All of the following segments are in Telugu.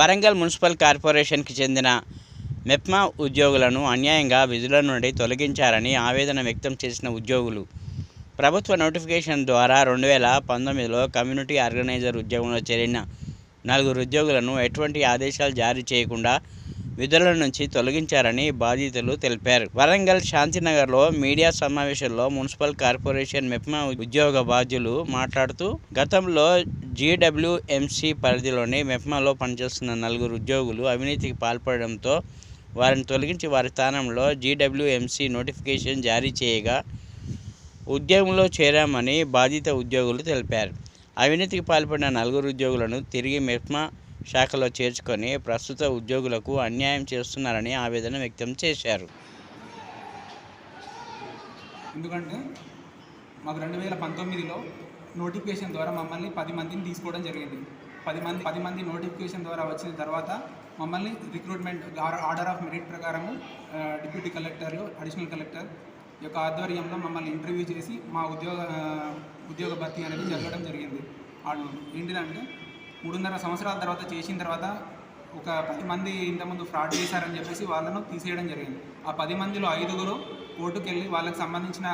వరంగల్ మున్సిపల్ కార్పొరేషన్కి చెందిన మెప్మా ఉద్యోగులను అన్యాయంగా విధుల నుండి తొలగించారని ఆవేదన వ్యక్తం చేసిన ఉద్యోగులు. ప్రభుత్వ నోటిఫికేషన్ ద్వారా రెండు వేల పంతొమ్మిదిలో కమ్యూనిటీ ఆర్గనైజర్ ఉద్యోగంలో చేరిన నలుగురు ఉద్యోగులను ఎటువంటి ఆదేశాలు జారీ చేయకుండా విధుల నుంచి తొలగించారని బాధితులు తెలిపారు. వరంగల్ శాంతినగర్లో మీడియా సమావేశంలో మున్సిపల్ కార్పొరేషన్ మెప్మా ఉద్యోగ బాధ్యులు మాట్లాడుతూ గతంలో జీడబ్ల్యూఎంసీ పరిధిలోని మెప్మాలో పనిచేస్తున్న నలుగురు ఉద్యోగులు అవినీతికి పాల్పడడంతో వారిని తొలగించి వారి స్థానంలో జీడబ్ల్యూఎంసీ నోటిఫికేషన్ జారీ చేయగా ఉద్యోగంలో చేరామని బాధిత ఉద్యోగులు తెలిపారు. అవినీతికి పాల్పడిన నలుగురు ఉద్యోగులను తిరిగి మెప్మా శాఖలో చేర్చుకొని ప్రస్తుత ఉద్యోగులకు అన్యాయం చేస్తున్నారని ఆవేదన వ్యక్తం చేశారు. ఎందుకంటే మాకు రెండు వేల పంతొమ్మిదిలో నోటిఫికేషన్ ద్వారా మమ్మల్ని పది మందిని తీసుకోవడం జరిగింది. పది మంది పది మంది నోటిఫికేషన్ ద్వారా వచ్చిన తర్వాత మమ్మల్ని రిక్రూట్మెంట్ ఆర్డర్ ఆఫ్ మెరిట్ ప్రకారము డిప్యూటీ కలెక్టర్లు అడిషనల్ కలెక్టర్ యొక్క ఆధ్వర్యంలో మమ్మల్ని ఇంటర్వ్యూ చేసి మా ఉద్యోగ ఉద్యోగ భర్తీ అనేది జరగడం జరిగింది. వాళ్ళు ఏంటిదంటే మూడున్నర సంవత్సరాల తర్వాత చేసిన తర్వాత ఒక పది మంది ఇంతకుముందు ఫ్రాడ్ చేశారని చెప్పేసి వాళ్ళను తీసేయడం జరిగింది. ఆ పది మందిలో ఐదుగురు కోర్టుకు వెళ్ళి వాళ్ళకి సంబంధించిన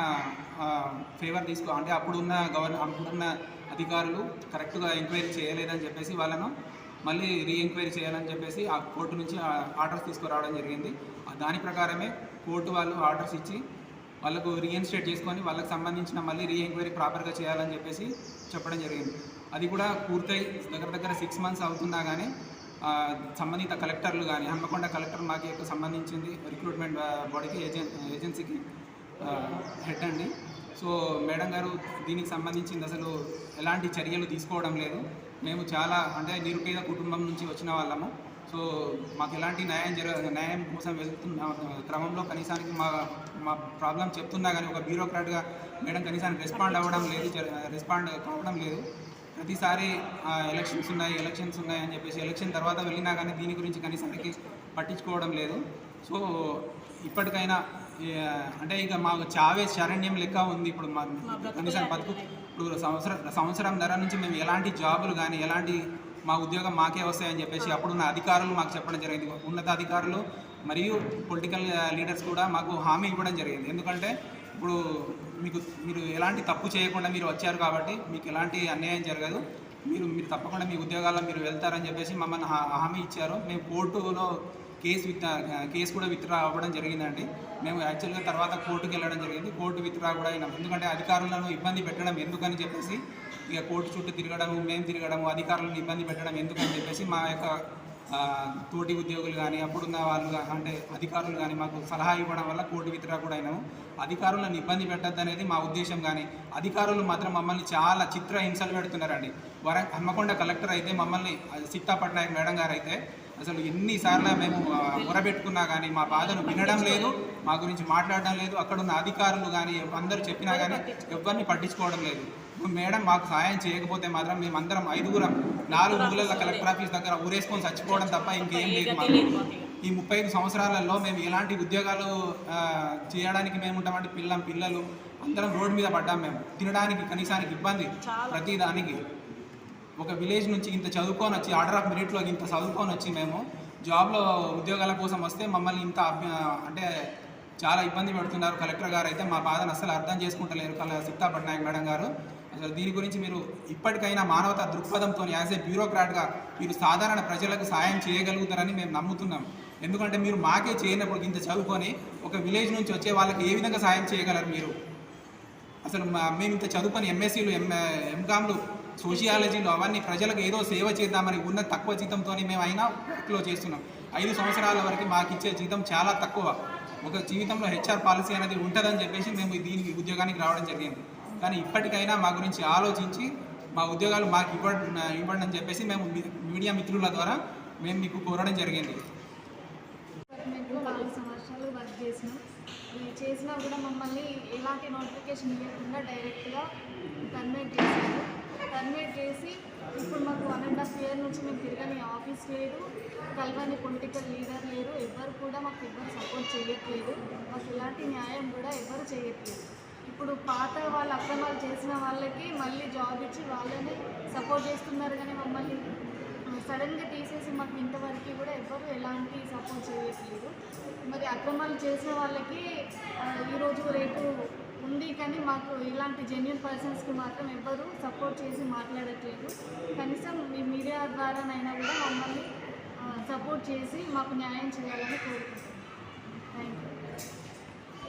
ఫేవర్ తీసుకో అంటే అప్పుడున్న గవర్న అప్పుడున్న అధికారులు కరెక్ట్గా ఎంక్వైరీ చేయలేదని చెప్పేసి వాళ్ళను మళ్ళీ రీ ఎంక్వైరీ చేయాలని చెప్పేసి ఆ కోర్టు నుంచి ఆర్డర్స్ తీసుకురావడం జరిగింది. దాని ప్రకారమే కోర్టు వాళ్ళు ఆర్డర్స్ ఇచ్చి వాళ్ళకు రీఇన్స్టేట్ చేసుకొని వాళ్ళకి సంబంధించిన మళ్ళీ రీ ఎంక్వైరీ ప్రాపర్గా చేయాలని చెప్పేసి చెప్పడం జరిగింది. అది కూడా పూర్తయి దగ్గర దగ్గర సిక్స్ మంత్స్ అవుతున్నా కానీ సంబంధిత కలెక్టర్లు కానీ హన్మకొండ కలెక్టర్ మాకు సంబంధించింది రిక్రూట్మెంట్ బాడీకి ఏజెన్ ఏజెన్సీకి హెడ్ అండి. సో మేడం గారు దీనికి సంబంధించింది అసలు ఎలాంటి చర్యలు తీసుకోవడం లేదు. మేము చాలా అంటే నిరుపేద కుటుంబం నుంచి వచ్చిన వాళ్ళము. సో మాకు ఎలాంటి న్యాయం జర న్యాయం కోసం వెళ్తున్న క్రమంలో కనీసానికి మా మా ప్రాబ్లం చెప్తున్నా కానీ ఒక బ్యూరోక్రాట్గా మేడం కనీసానికి రెస్పాండ్ అవ్వడం లేదు రెస్పాండ్ కావడం లేదు. ప్రతిసారి ఎలక్షన్స్ ఉన్నాయి ఎలక్షన్స్ ఉన్నాయి అని చెప్పేసి ఎలక్షన్ తర్వాత వెళ్ళినా కానీ దీని గురించి కనీసానికి పట్టించుకోవడం లేదు. సో ఇప్పటికైనా అంటే ఇక మాకు చావే శరణ్యం లెక్క ఉంది ఇప్పుడు మా కనీసం బతుకు. ఇప్పుడు సంవత్సరం సంవత్సరం ధర నుంచి మేము ఎలాంటి జాబులు కానీ ఎలాంటి మా ఉద్యోగం మాకే వస్తాయని చెప్పేసి అప్పుడున్న అధికారులు మాకు చెప్పడం జరిగింది. ఉన్నతాధికారులు మరియు పొలిటికల్ లీడర్స్ uh, కూడా మాకు హామీ ఇవ్వడం జరిగింది. ఎందుకంటే ఇప్పుడు మీకు మీరు ఎలాంటి తప్పు చేయకుండా మీరు వచ్చారు కాబట్టి మీకు ఎలాంటి అన్యాయం జరగదు. మీరు మీరు తప్పకుండా మీ ఉద్యోగాల్లో మీరు వెళ్తారని చెప్పేసి మమ్మల్ని హామీ ఇచ్చారు. మేము కోర్టులో కేసు విత్ uh, కేసు కూడా విత్డ్రా అవ్వడం జరిగిందండి. మేము యాక్చువల్గా తర్వాత కోర్టుకి వెళ్ళడం జరిగింది. కోర్టు విత్డ్రా కూడా అయినాం. ఎందుకంటే అధికారులను ఇబ్బంది పెట్టడం ఎందుకని చెప్పేసి ఇక కోర్టు చుట్టూ తిరగడము మేము తిరగడము అధికారులను ఇబ్బంది పెట్టడం ఎందుకని చెప్పేసి మా యొక్క తోటి ఉద్యోగులు కానీ అప్పుడున్న వాళ్ళు అంటే అధికారులు కానీ మాకు సలహా ఇవ్వడం వల్ల కోర్టు విత్డ్రా కూడా అయినాము. అధికారులను ఇబ్బంది పెట్టద్దు అనేది మా ఉద్దేశం కానీ అధికారులు మాత్రం మమ్మల్ని చాలా చిత్ర హింసలు పెడుతున్నారండి. వర హన్మకొండ కలెక్టర్ అయితే మమ్మల్ని ఆ, సీతా పట్నాయక్ మేడం గారు అయితే అసలు ఎన్నిసార్లు మేము ఉరబెట్టుకున్నా కానీ మా బాధను వినడం లేదు మా గురించి మాట్లాడడం లేదు. అక్కడున్న అధికారులు కానీ అందరూ చెప్పినా కానీ ఎవరిని పట్టించుకోవడం లేదు. మేడం మాకు సహాయం చేయకపోతే మాత్రం మేమందరం ఐదుగురం నాలుగు ఊళ్ళ కలెక్టర్ ఆఫీస్ దగ్గర ఊరేసుకొని చచ్చిపోవడం తప్ప ఇంకేం లేదు మాకు. ఈ ముప్పై ఐదు సంవత్సరాలలో మేము ఎలాంటి ఉద్యోగాలు చేయడానికి మేము ఉంటామంటే పిల్లం పిల్లలు అందరం రోడ్డు మీద పడ్డాం మేము. తినడానికి కనీసానికి ఇబ్బంది ప్రతి దానికి. ఒక విలేజ్ నుంచి ఇంత చదువుకొని వచ్చి ఆర్డర్ ఆఫ్ మెరిట్లో ఇంత చదువుకొని వచ్చి మేము జాబ్లో ఉద్యోగాల కోసం వస్తే మమ్మల్ని ఇంత అంటే చాలా ఇబ్బంది పెడుతున్నారు. కలెక్టర్ గారు అయితే మా బాధను అస్సలు అర్థం చేసుకుంటలేరు. కల సిక్తా పట్నాయక్ మేడం గారు. అసలు దీని గురించి మీరు ఇప్పటికైనా మానవతా దృక్పథంతో యాజ్ ఏ బ్యూరోక్రాట్గా మీరు సాధారణ ప్రజలకు సాయం చేయగలుగుతారని మేము నమ్ముతున్నాం. ఎందుకంటే మీరు మాకే చేయనప్పుడు ఇంత చదువుకొని ఒక విలేజ్ నుంచి వచ్చే వాళ్ళకి ఏ విధంగా సాయం చేయగలరు మీరు? అసలు మా- మేము ఇంత చదువుకొని ఎంఎస్సీలు ఎం ఎంకామ్లు సోషియాలజీలు అవన్నీ ప్రజలకు ఏదో సేవ చేద్దామని ఉన్న తక్కువ జీతంతో మేము అయినా వర్క్లో చేస్తున్నాం. ఐదు సంవత్సరాల వరకు మాకు ఇచ్చే జీతం చాలా తక్కువ. ఒక జీవితంలో హెచ్ఆర్ పాలసీ అనేది ఉంటుందని చెప్పేసి మేము దీనికి ఉద్యోగానికి రావడం జరిగింది. కానీ ఇప్పటికైనా మా గురించి ఆలోచించి మా ఉద్యోగాలు మాకు ఇవ్వ ఇవ్వండి అని చెప్పేసి మేము మీడియా మిత్రుల ద్వారా మేము మీకు కోరడం జరిగింది. నాలుగు సంవత్సరాలు వర్క్ చేసినాం. చేసినా కూడా మమ్మల్ని ఎలాంటి నోటిఫికేషన్ ఇవ్వకుండా డైరెక్ట్గా టర్మినేట్ చేశారు. టర్మినేట్ చేసి ఇప్పుడు మాకు వన్ అండ్ హాఫ్ ఇయర్ నుంచి మేము తిరగని ఆఫీస్ లేదు. కలవని పొలిటికల్ లీడర్ లేరు. ఎవ్వరు కూడా మాకు ఎవ్వరు సపోర్ట్ చేయట్లేదు. మాకు ఎలాంటి న్యాయం కూడా ఎవరు చేయట్లేదు. ఇప్పుడు పాత వాళ్ళు అక్రమాలు చేసిన వాళ్ళకి మళ్ళీ జాబ్ ఇచ్చి వాళ్ళని సపోర్ట్ చేస్తున్నారు కానీ మమ్మల్ని సడన్గా తీసేసి మాకు ఇంతవరకు కూడా ఎవ్వరు ఎలాంటి సపోర్ట్ చేయట్లేదు. మరి అక్రమాలు చేసిన వాళ్ళకి ఈరోజు రేపు ఉంది కానీ మాకు ఇలాంటి జెన్యున్ పర్సన్స్కి మాత్రం ఎవ్వరు సపోర్ట్ చేసి మాట్లాడట్లేదు. కనీసం మీ మీడియా ద్వారానైనా కూడా మమ్మల్ని సపోర్ట్ చేసి మాకు న్యాయం చేయాలని కోరుకుంటున్నాం. Thank you